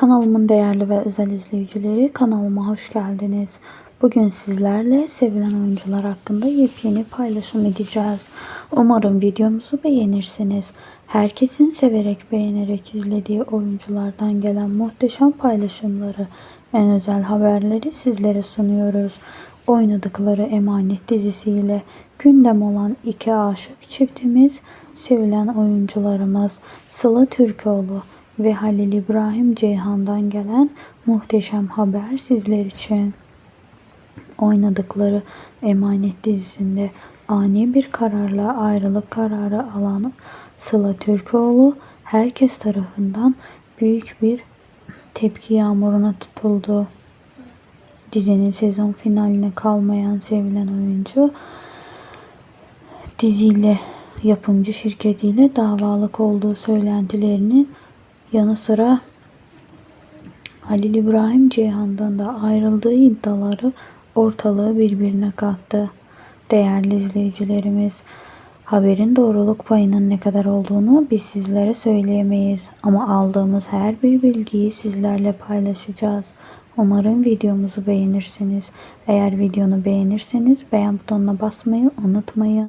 Kanalımın değerli ve özel izleyicileri kanalıma hoş geldiniz. Bugün sizlerle sevilen oyuncular hakkında yepyeni paylaşım edeceğiz. Umarım videomuzu beğenirsiniz. Herkesin severek beğenerek izlediği oyunculardan gelen muhteşem paylaşımları, en özel haberleri sizlere sunuyoruz. Oynadıkları Emanet dizisiyle gündem olan iki aşık çiftimiz, sevilen oyuncularımız Sıla Türkoğlu ve Halil İbrahim Ceyhan'dan gelen muhteşem haber sizler için. Oynadıkları Emanet dizisinde ani bir kararla ayrılık kararı alan Sıla Türkoğlu herkes tarafından büyük bir tepki yağmuruna tutuldu. Dizinin sezon finaline kalmayan sevilen oyuncu diziyle yapımcı şirketiyle davalık olduğu söylentilerinin yanı sıra Halil İbrahim Ceyhan'dan da ayrıldığı iddiaları ortalığı birbirine kattı. Değerli izleyicilerimiz, haberin doğruluk payının ne kadar olduğunu biz sizlere söyleyemeyiz ama aldığımız her bir bilgiyi sizlerle paylaşacağız. Umarım videomuzu beğenirsiniz. Eğer videonu beğenirseniz beğen butonuna basmayı unutmayın.